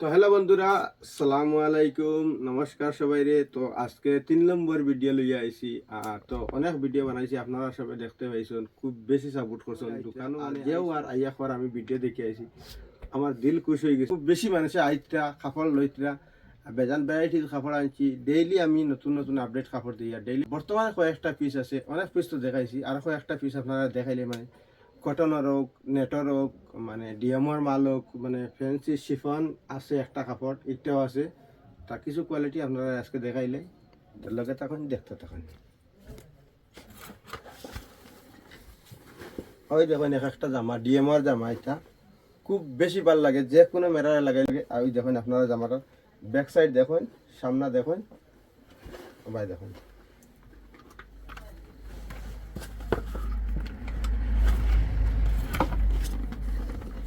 তো হ্যালো বন্ধুরা সালামু আলাইকুম। নমস্কার সবাই রে। তো আজকে তিন নম্বর ভিডিও লইয়া আইছি। আর তো অনেক ভিডিও বানাইছি আপনারা সবাই দেখতে পাইছেন। খুব বেশি সাপোর্ট করছেন দোকান। যেও আর আইয়া খর আমি ভিডিও দেখে আইছি। আমার দিল খুশ হয়ে গেছে। খুব বেশি মানুষে আইতরা কাপড় লইতরা। বেজান ভ্যারাইটির কাপড় আনছি। ডেইলি আমি নতুন নতুন আপডেট কাপড় দিই আর ডেইলি বর্তমানে কয়েকটা পিস আছে। অনেক পিস তো দেখাইছি। আর কয়েকটা পিস আপনারা দেখাইলে মানে কটনের হোক নেটর হোক মানে ডিএমর মাল হোক মানে ফ্যান্সি শিফন আছে একটা কাপড়, এটাও আছে। তা কিছু কোয়ালিটি আপনারা আজকে দেখাইলে লগে তখন দেখতে তখন ওই দেখুন, এক একটা জামা ডিএমর জামা এটা। খুব বেশি ভালো লাগে, যে কোনো মেরারে লাগাইলে, আর ওই দেখুন আপনারা জামাটার ব্যাক সাইড দেখুন, সামনা দেখুন ভাই দেখুন।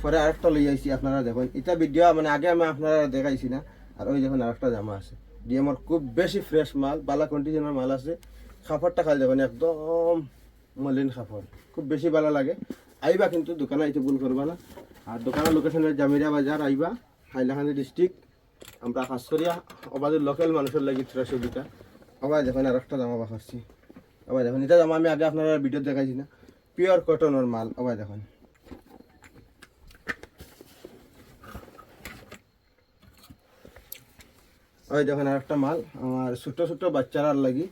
পরে আরেকটা লই আইছি আপনারা দেখুন। এটা ভিডিও মানে আগে আমি আপনারা দেখাইছি না। আর ওই দেখুন আরেকটা জামা আছে। ডিএমর খুব বেশি ফ্রেশ মাল, বালা কন্ডিশনের মাল আছে। কাপড়টা খালি দেখুন, একদম মলিন কাপড় খুব বেশি ভালো লাগে। আইবা কিন্তু দোকানে, আইতে ভুল করবা না। আর দোকানের লোকেশন জামিরা বাজার, আইবা। হাইলাকান্দি ডিস্ট্রিক্ট আমরা কাজ করিয়া আমাদের লোকাল মানুষের লাগি থ্রা সুবিধা আবার দেখুন আর একটা জামা বাখাচ্ছি আবার দেখুন, এটা জামা আমি আগে আপনারা ভিডিও দেখাইছি না। পিওর কটনের মাল, আবার দেখুন। ওই দেখুন আর একটা মাল। আমার ছোটো ছোটো বাচ্চারার লাগি।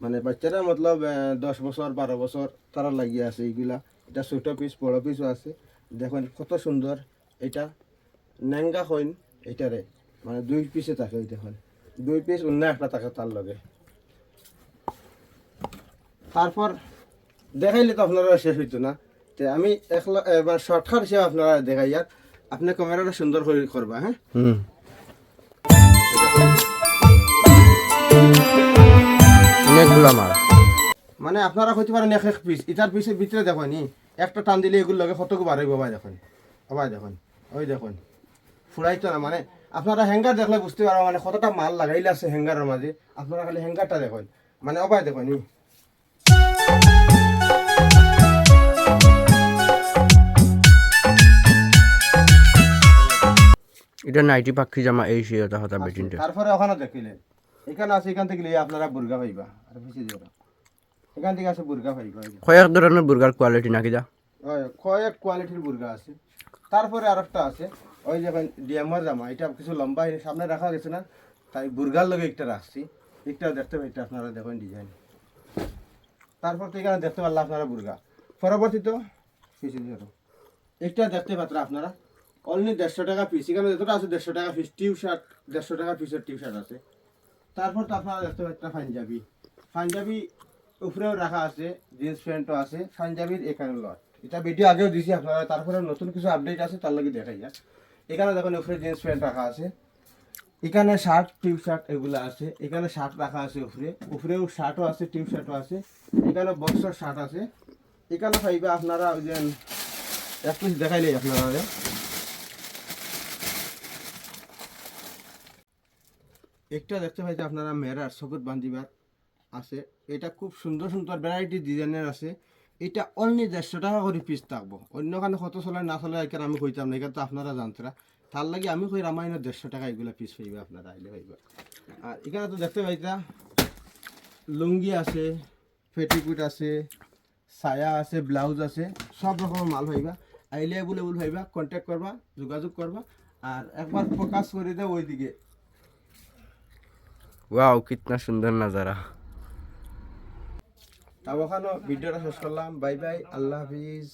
মানে বাচ্চারা মতলব দশ বছর, বারো বছর তারা লাগিয়ে আছে এইগুলা। এটা ছোটো পিস বড় পিসও আছে। দেখুন কত সুন্দর। এটা ন্যাঙ্গা হইন এটারে। মানে দুই পিসে থাকে দেখুন। দুই পিস অন্য একটা থাকে তার লগে। তারপর দেখাইলে তো আপনারা শেষ হইতো না। তে আমি এবার শর্টকাট হিসেবে আপনারা দেখাই আর আপনি ক্যামেরাটা সুন্দর করে করবা হ্যাঁ? অনেকগুলো মাল মানে আপনারা কইতে পারেন এক এক পিস, ইটার পিসের ভিতরে দেখেন একটা টান দিলে এগুলো লগে কতকে বাড়াইব ভাই দেখেন ভাই দেখেন, ওই দেখেন। ফুরাইতো না মানে আপনারা হ্যাঙ্গার দেখলে বুঝতে পারব মানে কতটা মাল লাগাইলে আছে হ্যাঙ্গারের মাঝে। আপনারা খালি হ্যাঙ্গারটা দেখেন মানে অবাই দেখুন এটা নাইটি পাখি জামা এই সে হতা হতা বেটিনটা। তারপরে ওখানে দেখিলেন এখানে আছে এখান থেকে লিয়ে আপনারা বুর্গা পাইবা আর বেশি দিও। এখান থেকে আছে বুর্গা পাইবা। কয়েক ধরনের বুর্গার কোয়ালিটি নাকি যা ওই কয়েক কোয়ালিটির বুর্গা আছে। তারপরে আরেকটা আছে ওই যে ডিএমআর জামা এটা কিছু লম্বা সামনে রাখা গেছে না তাই বুর্গার লগে একটা রাখছি। একটা দেখতে পাইতে আপনারা দেখুন ডিজাইন তারপর তো এখানে দেখতে পারলাম আপনারা বুর্গা। পরবর্তী তো পিছিয়ে দিয়ে দাও। একটা দেখতে পাত্রা আপনারা। অনলি দেড়শো টাকা পিস এখানে যতটা আছে দেড়শো টাকা পিস টিউ শার্ট দেড়শো টাকা পিসের টিউ শার্ট আছে। তারপর তো আপনারা দেখতে পাচ্ছেন পাঞ্জাবি। পাঞ্জাবি উপরেও রাখা আছে জিন্স প্যান্টও আছে। পাঞ্জাবির এখানে লট এটা ভিডিও আগেও দিছি আপনারা। তারপরে নতুন কিছু আপডেট আছে, তার লাগে দেখাই যাক। এখানে দেখুন, উপরে জিন্স প্যান্ট রাখা আছে। এখানে শার্ট টিউ শার্ট এগুলো আছে। এখানে শার্ট রাখা আছে উপরে। উপরেও শার্টও আছে টিউ শার্টও আছে। এখানে বক্সর শার্ট আছে। এখানে পাইবে আপনারা ওই যে, এক পিস দেখাইলেই আপনারা। একটা দেখতে পাইতে আপনারা মেরার, সবুজ বান্দিবার আছে। এটা খুব সুন্দর সুন্দর ভ্যারাইটি ডিজাইনের আছে। এটা অনলি দেড়শো টাকা করে পিস থাকব। অন্য অন্যখানে কত চলে, না চলে এখানে আমি কইতাম না এখানে তো আপনারা জানতরা তার লাগে আমি কই রামায়ণ দেড়শো টাকা এগুলা পিস পাইবে আপনারা, আইলে পাইবা আর এখানে তো দেখতে পাইতা লুঙ্গি আছে, পেটিকুট আছে সায়া আছে, ব্লাউজ আছে, সব রকমের মাল পাইবা আইলে বলে বল পাইবা কন্ট্যাক্ট করবা, যোগাযোগ করবা। আর একবার ফোকাস করে দেও ওইদিকে। ওয়াও কিতনা সুন্দর নাজারা। তাও ভিডিওটা শেষ করলাম। বাই বাই আল্লাহ হাফিজ।